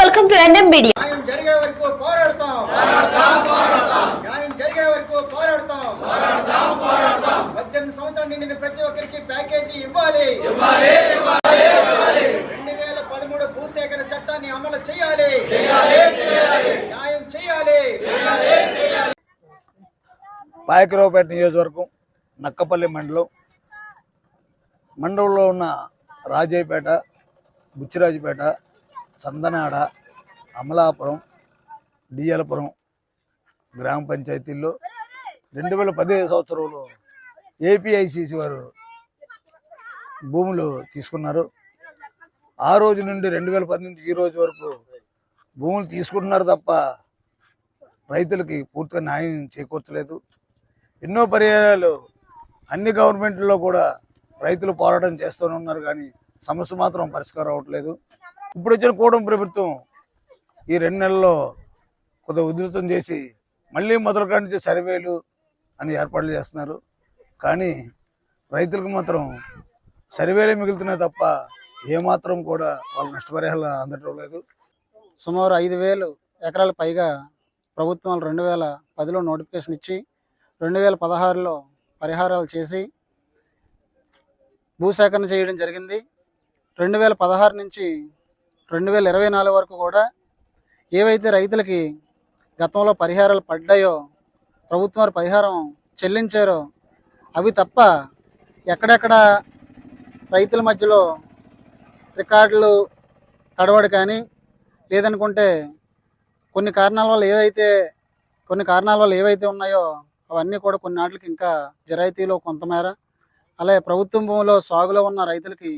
Welcome to NM media న్యాయం జరిగే వరకు పోరాడతాం. న్యాయం జరిగే వరకు పోరాడతాం. పద్దెనిమిది సంవత్సరాలు నిండిన ప్రతి ఒక్కరికి ప్యాకేజీ ఇవ్వాలి. రెండు వేల పదమూడు భూసేకరణ చట్టాన్ని అమలు చేయాలి. న్యాయం చేయాలి. పాయకరావుపేట నియోజకవర్గం నక్కపల్లి మండలం. మండలంలో ఉన్న రాజయ్యపేట బుచ్చిరాజుపేట చందనాడ అమలాపురం డిఎలపురం గ్రామ పంచాయతీల్లో రెండు వేల పదిహేను సంవత్సరంలో ఏపీఐసిసి వారు భూములు తీసుకున్నారు. ఆ రోజు నుండి రెండు వేల పది నుంచి ఈ రోజు వరకు భూములు తీసుకుంటున్నారు తప్ప రైతులకి పూర్తిగా న్యాయం చేకూర్చలేదు. ఎన్నో పర్యాయాలు అన్ని గవర్నమెంట్లో కూడా రైతులు పోరాటం చేస్తూనే ఉన్నారు కానీ సమస్య మాత్రం పరిష్కారం అవ్వట్లేదు. ఇప్పుడు వచ్చిన కూటమి ప్రభుత్వం ఈ రెండు నెలల్లో కొద్దిగా ఉధృతం చేసి మళ్ళీ మొదలు కానించి సర్వేలు అని ఏర్పాట్లు చేస్తున్నారు. కానీ రైతులకు మాత్రం సర్వేలే మిగులుతున్నాయి తప్ప ఏమాత్రం కూడా వాళ్ళ నష్టపరిహారాలు అందటం లేదు. సుమారు ఐదు వేలు ఎకరాల పైగా ప్రభుత్వం రెండు వేల పదిలో నోటిఫికేషన్ ఇచ్చి రెండు వేల పదహారులో పరిహారాలు చేసి భూసేకరణ చేయడం జరిగింది. రెండు వేల పదహారు నుంచి రెండు వేల ఇరవై నాలుగు వరకు కూడా ఏవైతే రైతులకి గతంలో పరిహారాలు పడ్డాయో ప్రభుత్వం వారు పరిహారం చెల్లించారో అవి తప్ప ఎక్కడెక్కడ రైతుల మధ్యలో రికార్డులు తడవడు కానీ లేదనుకుంటే కొన్ని కారణాల వల్ల ఏవైతే కొన్ని కారణాల వల్ల ఏవైతే ఉన్నాయో అవన్నీ కూడా కొన్ని నాటికి ఇంకా జరాయితీలో కొంతమేర. అలాగే ప్రభుత్వం భూమిలో సాగులో ఉన్న రైతులకి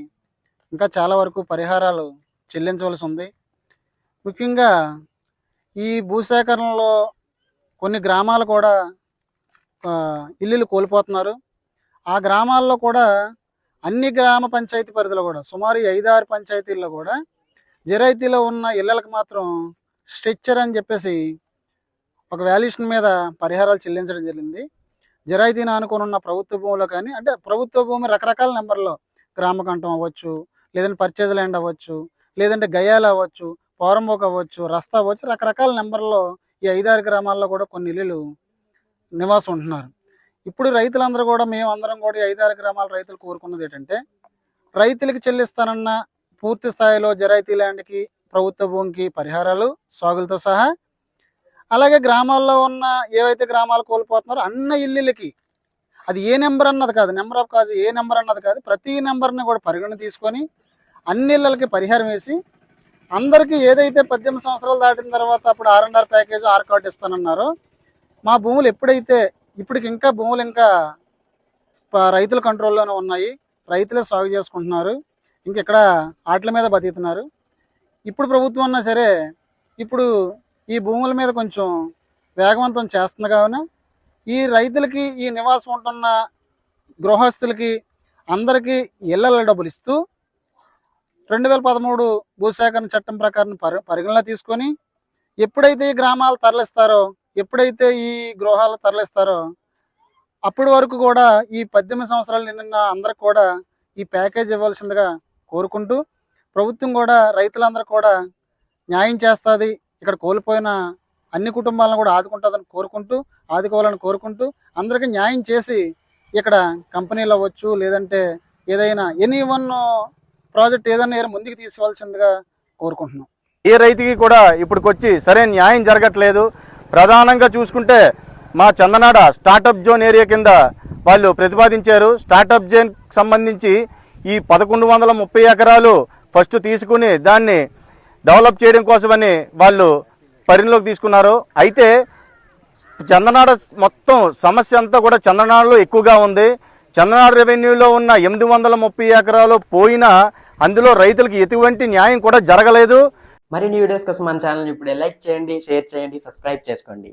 ఇంకా చాలా వరకు పరిహారాలు చెల్లించవలసి ఉంది ముఖ్యంగా ఈ భూసేకరణలో కొన్ని గ్రామాలు కూడా ఇల్లులు కోల్పోతున్నారు. ఆ గ్రామాల్లో కూడా అన్ని గ్రామ పంచాయతీ పరిధిలో కూడా సుమారు ఐదారు పంచాయతీల్లో కూడా జరాయితీలో ఉన్న ఇళ్ళకి మాత్రం స్ట్రెచ్చర్ అని చెప్పేసి ఒక వాల్యుయేషన్ మీద పరిహారాలు చెల్లించడం జరిగింది. జరాయితీని ఆనుకొని ఉన్న ప్రభుత్వ భూమిలో కానీ అంటే ప్రభుత్వ భూమి రకరకాల నెంబర్లో గ్రామకంఠం అవ్వచ్చు లేదంటే పర్చేజ్ ల్యాండ్ అవ్వచ్చు లేదంటే గయాలు అవ్వచ్చు పోరంబోక్ అవ్వచ్చు రస్తా అవ్వచ్చు రకరకాల నెంబర్లో ఈ ఐదారు గ్రామాల్లో కూడా కొన్ని ఇల్లులు నివాసం ఉంటున్నారు. ఇప్పుడు రైతులందరూ కూడా మేము అందరం కూడా ఈ ఐదారు గ్రామాల రైతులు కోరుకున్నది ఏంటంటే రైతులకు చెల్లిస్తానన్న పూర్తి స్థాయిలో జరాయితీ ల్యాండ్కి ప్రభుత్వ భూమికి పరిహారాలు సాగులతో సహా అలాగే గ్రామాల్లో ఉన్న ఏవైతే గ్రామాలు కోల్పోతున్నారో అన్న ఇల్లులకి అది ఏ నెంబర్ అన్నది కాదు నెంబర్ ఆఫ్ కాదు ఏ నెంబర్ అన్నది కాదు ప్రతి నెంబర్ని కూడా పరిగణ తీసుకొని అన్ని ఇళ్ళకి పరిహారం వేసి అందరికీ ఏదైతే పద్దెనిమిది సంవత్సరాలు దాటిన తర్వాత అప్పుడు R and R package R card ఇస్తానన్నారో మా భూములు ఎప్పుడైతే ఇప్పటికి ఇంకా భూములు ఇంకా రైతుల కంట్రోల్లోనే ఉన్నాయి. రైతులే సాగు చేసుకుంటున్నారు. ఇంక ఇక్కడ ఆటల మీద బతుకుతున్నారు. ఇప్పుడు ప్రభుత్వం అన్నా సరే ఇప్పుడు ఈ భూముల మీద కొంచెం వేగవంతం చేస్తుంది కావున ఈ రైతులకి ఈ నివాసం ఉంటున్న గృహస్థులకి అందరికీ ఇళ్ళ డబ్బులు ఇస్తూ రెండు వేల పదమూడు భూసేకరణ చట్టం ప్రకారం పరి తీసుకొని ఎప్పుడైతే ఈ గ్రామాలు తరలిస్తారో ఎప్పుడైతే ఈ గృహాలు తరలిస్తారో అప్పటి వరకు కూడా ఈ పద్దెనిమిది సంవత్సరాలు నిన్న అందరికి కూడా ఈ ప్యాకేజ్ ఇవ్వాల్సిందిగా కోరుకుంటూ ప్రభుత్వం కూడా రైతులందరూ కూడా న్యాయం చేస్తుంది ఇక్కడ కోల్పోయిన అన్ని కుటుంబాలను కూడా ఆదుకుంటుందని కోరుకుంటూ ఆదుకోవాలని కోరుకుంటూ అందరికీ న్యాయం చేసి ఇక్కడ కంపెనీలు అవ్వచ్చు లేదంటే ఏదైనా ఎనీ వన్ ప్రాజెక్ట్ ఏదైనా ముందుకు తీసుకోవాల్సిందిగా కోరుకుంటున్నాం. ఏ రైతుకి కూడా ఇప్పటికొచ్చి సరైన న్యాయం జరగట్లేదు. ప్రధానంగా చూసుకుంటే మా చందనాడ స్టార్టప్ జోన్ ఏరియా కింద వాళ్ళు ప్రతిపాదించారు. స్టార్టప్ జోన్ సంబంధించి ఈ పదకొండు వందల ముప్పై ఎకరాలు ఫస్ట్ తీసుకుని దాన్ని డెవలప్ చేయడం కోసమని వాళ్ళు పరిణిలోకి తీసుకున్నారు. అయితే చందనాడ మొత్తం సమస్య అంతా కూడా చందనాడలో ఎక్కువగా ఉంది. చందనాడు రెవెన్యూలో ఉన్న ఎనిమిది వందల ముప్పై ఎకరాలు పోయినా అందులో రైతులకు ఎటువంటి న్యాయం కూడా జరగలేదు. మరిన్ని వీడియోస్ కోసం మన ఛానల్ ఇప్పుడు లైక్ చేయండి షేర్ చేయండి సబ్స్క్రైబ్ చేసుకోండి.